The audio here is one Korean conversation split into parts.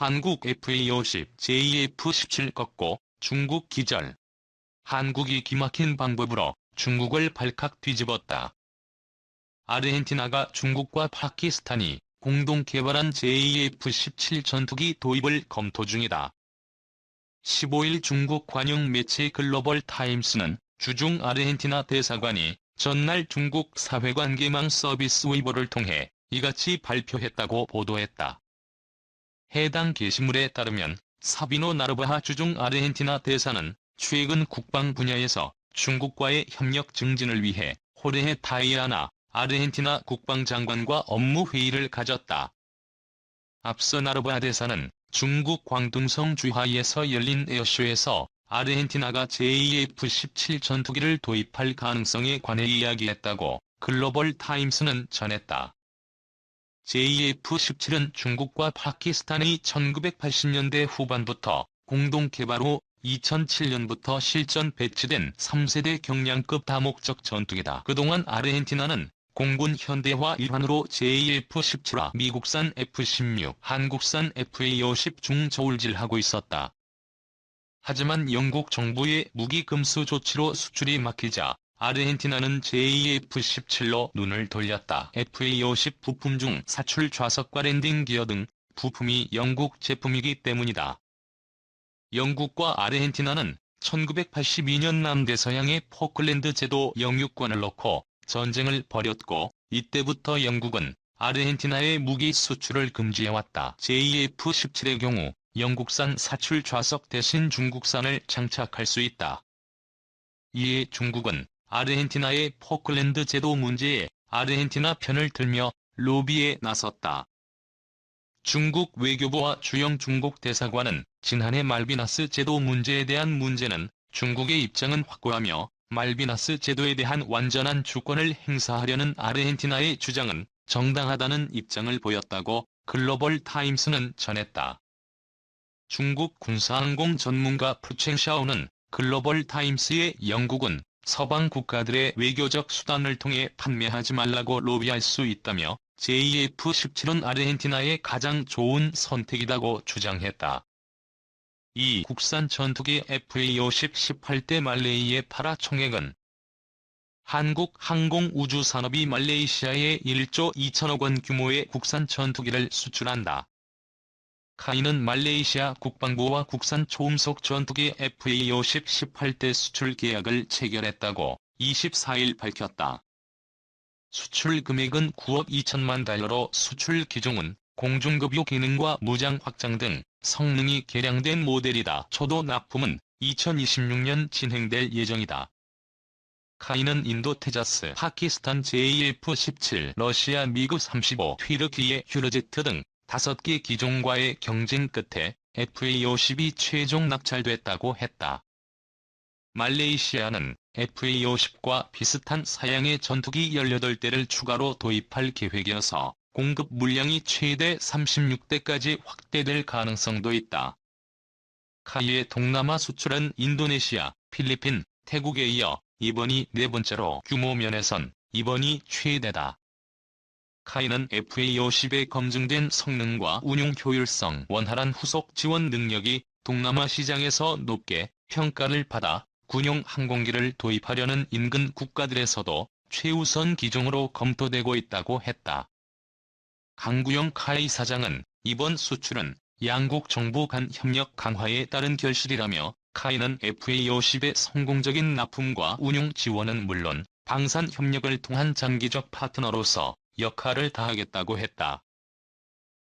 한국 FA50 JF17 꺾고 중국 기절. 한국이 기막힌 방법으로 중국을 발칵 뒤집었다. 아르헨티나가 중국과 파키스탄이 공동 개발한 JF-17 전투기 도입을 검토 중이다. 15일 중국 관영 매체 글로벌 타임스는 주중 아르헨티나 대사관이 전날 중국 사회관계망 서비스 웨이보를 통해 이같이 발표했다고 보도했다. 해당 게시물에 따르면 사비노 나르바하 주중 아르헨티나 대사는 최근 국방 분야에서 중국과의 협력 증진을 위해 호레헤 타이아나 아르헨티나 국방장관과 업무 회의를 가졌다. 앞서 나르바하 대사는 중국 광둥성 주하이에서 열린 에어쇼에서 아르헨티나가 JF-17 전투기를 도입할 가능성에 관해 이야기했다고 글로벌 타임스는 전했다. JF-17은 중국과 파키스탄이 1980년대 후반부터 공동 개발 후 2007년부터 실전 배치된 3세대 경량급 다목적 전투기다. 그동안 아르헨티나는 공군 현대화 일환으로 JF-17와 미국산 F-16, 한국산 FA-50 중 저울질하고 있었다. 하지만 영국 정부의 무기 금수 조치로 수출이 막히자 아르헨티나는 JF-17로 눈을 돌렸다. FA-50 부품 중 사출 좌석과 랜딩 기어 등 부품이 영국 제품이기 때문이다. 영국과 아르헨티나는 1982년 남대서양의 포클랜드 제도 영유권을 놓고 전쟁을 벌였고 이때부터 영국은 아르헨티나의 무기 수출을 금지해왔다. JF-17의 경우 영국산 사출 좌석 대신 중국산을 장착할 수 있다. 이에 중국은 아르헨티나의 포클랜드 제도 문제에 아르헨티나 편을 들며 로비에 나섰다. 중국 외교부와 주영 중국 대사관은 지난해 말비나스 제도 문제에 대한 문제는 중국의 입장은 확고하며 말비나스 제도에 대한 완전한 주권을 행사하려는 아르헨티나의 주장은 정당하다는 입장을 보였다고 글로벌 타임스는 전했다. 중국 군사항공 전문가 푸첸샤오는 글로벌 타임스의 영국은 서방 국가들의 외교적 수단을 통해 판매하지 말라고 로비할 수 있다며 JF-17은 아르헨티나의 가장 좋은 선택이라고 주장했다. 이 국산 전투기 FA-50 18대 말레이의 팔아 총액은 한국 항공우주산업이 말레이시아에 1조 2천억 원 규모의 국산 전투기를 수출한다. 카이는 말레이시아 국방부와 국산 초음속 전투기 FA-50 18대 수출 계약을 체결했다고 24일 밝혔다. 수출 금액은 9억 2천만 달러로 수출 기종은 공중급유 기능과 무장 확장 등 성능이 개량된 모델이다. 초도 납품은 2026년 진행될 예정이다. 카이는 인도 테자스, 파키스탄 JF-17, 러시아 미그 35, 튀르키예 휴르제트 등 5개 기종과의 경쟁 끝에 FA-50이 최종 낙찰됐다고 했다. 말레이시아는 FA-50과 비슷한 사양의 전투기 18대를 추가로 도입할 계획이어서 공급 물량이 최대 36대까지 확대될 가능성도 있다. 카이의 동남아 수출은 인도네시아, 필리핀, 태국에 이어 이번이 네 번째로 규모 면에선 이번이 최대다. 카이는 FA-50의 검증된 성능과 운용 효율성, 원활한 후속 지원 능력이 동남아 시장에서 높게 평가를 받아 군용 항공기를 도입하려는 인근 국가들에서도 최우선 기종으로 검토되고 있다고 했다. 강구영 카이 사장은 이번 수출은 양국 정부 간 협력 강화에 따른 결실이라며 카이는 FA-50의 성공적인 납품과 운용 지원은 물론 방산 협력을 통한 장기적 파트너로서 역할을 다하겠다고 했다.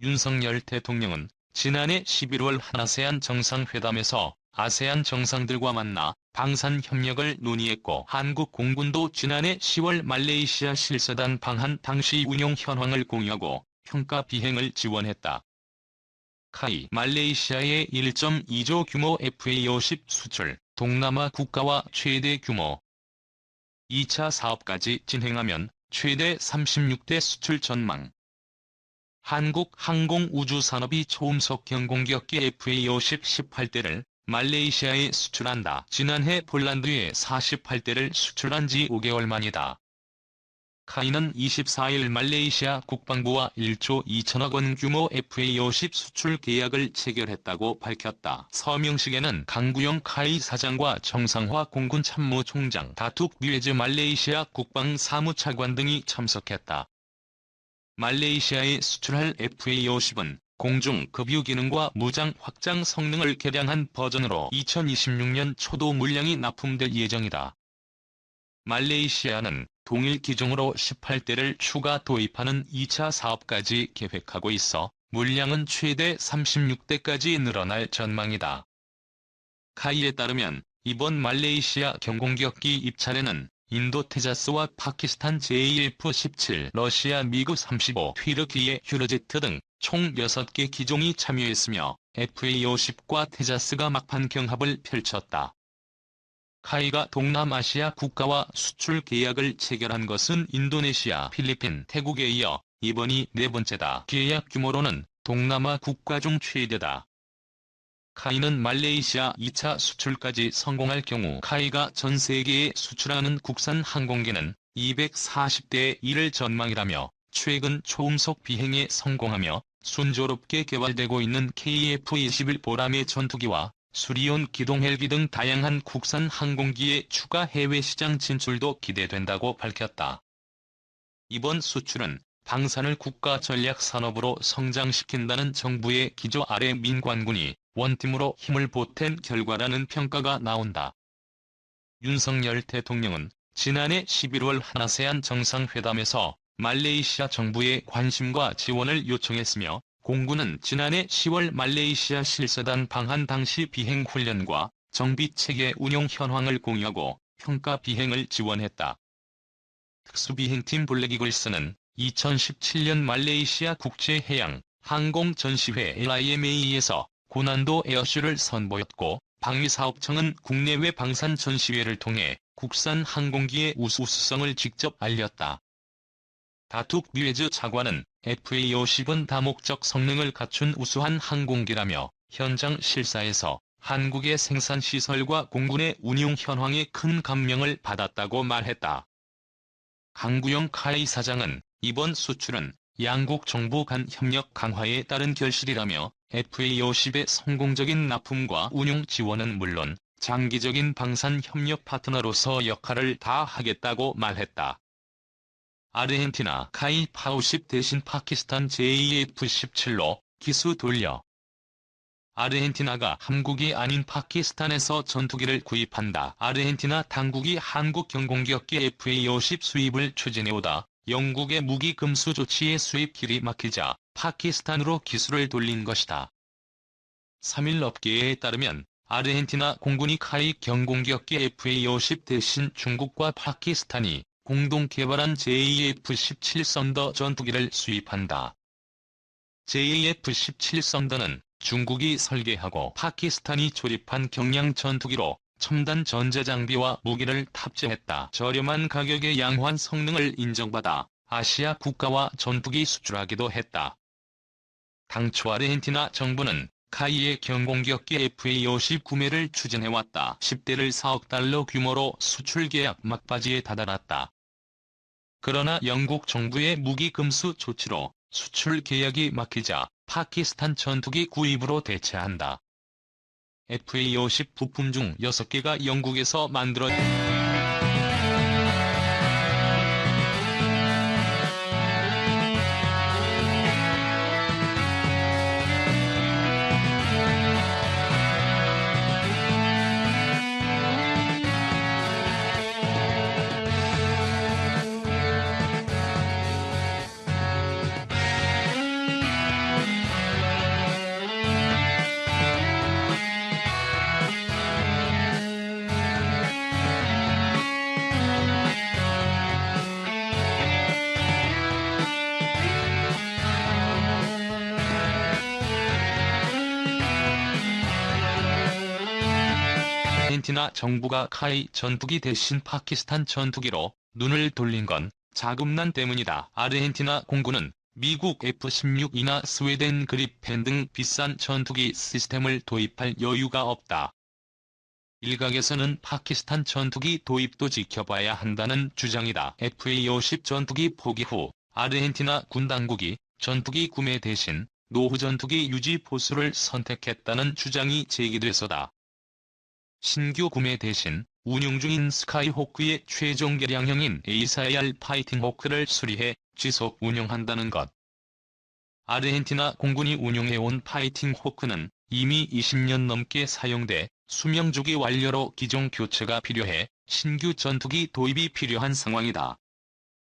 윤석열 대통령은 지난해 11월 한아세안 정상회담에서 아세안 정상들과 만나 방산 협력을 논의했고 한국 공군도 지난해 10월 말레이시아 실사단 방한 당시 운용 현황을 공유하고 평가 비행을 지원했다. 카이 말레이시아의 1.2조 규모 FA-50 수출, 동남아 국가와 최대 규모 2차 사업까지 진행하면 최대 36대 수출 전망 한국 항공우주산업이 초음속 경공격기 FA-50 18대를 말레이시아에 수출한다. 지난해 폴란드에 48대를 수출한 지 5개월 만이다. 카이는 24일 말레이시아 국방부와 1조 2천억 원 규모 FA-50 수출 계약을 체결했다고 밝혔다. 서명식에는 강구영 카이 사장과 정상화 공군 참모총장 다툭 뉘에즈 말레이시아 국방사무차관 등이 참석했다. 말레이시아에 수출할 FA-50은 공중 급유 기능과 무장 확장 성능을 개량한 버전으로 2026년 초도 물량이 납품될 예정이다. 말레이시아는 동일 기종으로 18대를 추가 도입하는 2차 사업까지 계획하고 있어 물량은 최대 36대까지 늘어날 전망이다. 카이에 따르면 이번 말레이시아 경공격기 입찰에는 인도 테자스와 파키스탄 JF-17, 러시아 미그 35, 튀르키예 휴르제트 등 총 6개 기종이 참여했으며 FA-50과 테자스가 막판 경합을 펼쳤다. 카이가 동남아시아 국가와 수출 계약을 체결한 것은 인도네시아, 필리핀, 태국에 이어 이번이 네 번째다. 계약 규모로는 동남아 국가 중 최대다. 카이는 말레이시아 2차 수출까지 성공할 경우 카이가 전 세계에 수출하는 국산 항공기는 240대에 이를 전망이라며 최근 초음속 비행에 성공하며 순조롭게 개발되고 있는 KF-21 보람의 전투기와 수리온 기동 헬기 등 다양한 국산 항공기의 추가 해외 시장 진출도 기대된다고 밝혔다. 이번 수출은 방산을 국가 전략 산업으로 성장시킨다는 정부의 기조 아래 민관군이 원팀으로 힘을 보탠 결과라는 평가가 나온다. 윤석열 대통령은 지난해 11월 하나세안 정상회담에서 말레이시아 정부의 관심과 지원을 요청했으며 공군은 지난해 10월 말레이시아 실사단 방한 당시 비행 훈련과 정비체계 운용 현황을 공유하고 평가 비행을 지원했다. 특수비행팀 블랙이글스는 2017년 말레이시아 국제해양 항공전시회 LIMA에서 고난도 에어쇼를 선보였고 방위사업청은 국내외 방산 전시회를 통해 국산 항공기의 우수성을 직접 알렸다. 다툭 뉘에즈 차관은 FA-50은 다목적 성능을 갖춘 우수한 항공기라며 현장 실사에서 한국의 생산 시설과 공군의 운용 현황에 큰 감명을 받았다고 말했다. 강구영 카이 사장은 이번 수출은 양국 정부 간 협력 강화에 따른 결실이라며 FA-50의 성공적인 납품과 운용 지원은 물론 장기적인 방산 협력 파트너로서 역할을 다하겠다고 말했다. 아르헨티나 카이 파50 대신 파키스탄 JF-17로 기수 돌려 아르헨티나가 한국이 아닌 파키스탄에서 전투기를 구입한다. 아르헨티나 당국이 한국 경공격기 FA-50 수입을 추진해오다 영국의 무기 금수 조치의 수입 길이 막히자 파키스탄으로 기술을 돌린 것이다. 3일 업계에 따르면 아르헨티나 공군이 카이 경공격기 FA-50 대신 중국과 파키스탄이 공동 개발한 JF-17 썬더 전투기를 수입한다. JF-17 썬더는 중국이 설계하고 파키스탄이 조립한 경량 전투기로 첨단 전자장비와 무기를 탑재했다. 저렴한 가격의 양호한 성능을 인정받아 아시아 국가와 전투기 수출하기도 했다. 당초 아르헨티나 정부는 카이의 경공격기 FA-50 구매를 추진해왔다. 10대를 4억 달러 규모로 수출 계약 막바지에 다다랐다. 그러나 영국 정부의 무기 금수 조치로 수출 계약이 막히자 파키스탄 전투기 구입으로 대체한다. FA-50 부품 중 6개가 영국에서 만들어 아르헨티나 정부가 카이 전투기 대신 파키스탄 전투기로 눈을 돌린 건 자금난 때문이다. 아르헨티나 공군은 미국 F-16이나 스웨덴 그리펜 등 비싼 전투기 시스템을 도입할 여유가 없다. 일각에서는 파키스탄 전투기 도입도 지켜봐야 한다는 주장이다. FA-50 전투기 포기 후 아르헨티나 군 당국이 전투기 구매 대신 노후 전투기 유지 보수를 선택했다는 주장이 제기돼서다. 신규 구매 대신 운용 중인 스카이호크의 최종 개량형인 A4AR 파이팅 호크를 수리해 지속 운용한다는 것. 아르헨티나 공군이 운용해온 파이팅 호크는 이미 20년 넘게 사용돼 수명 주기 완료로 기종 교체가 필요해 신규 전투기 도입이 필요한 상황이다.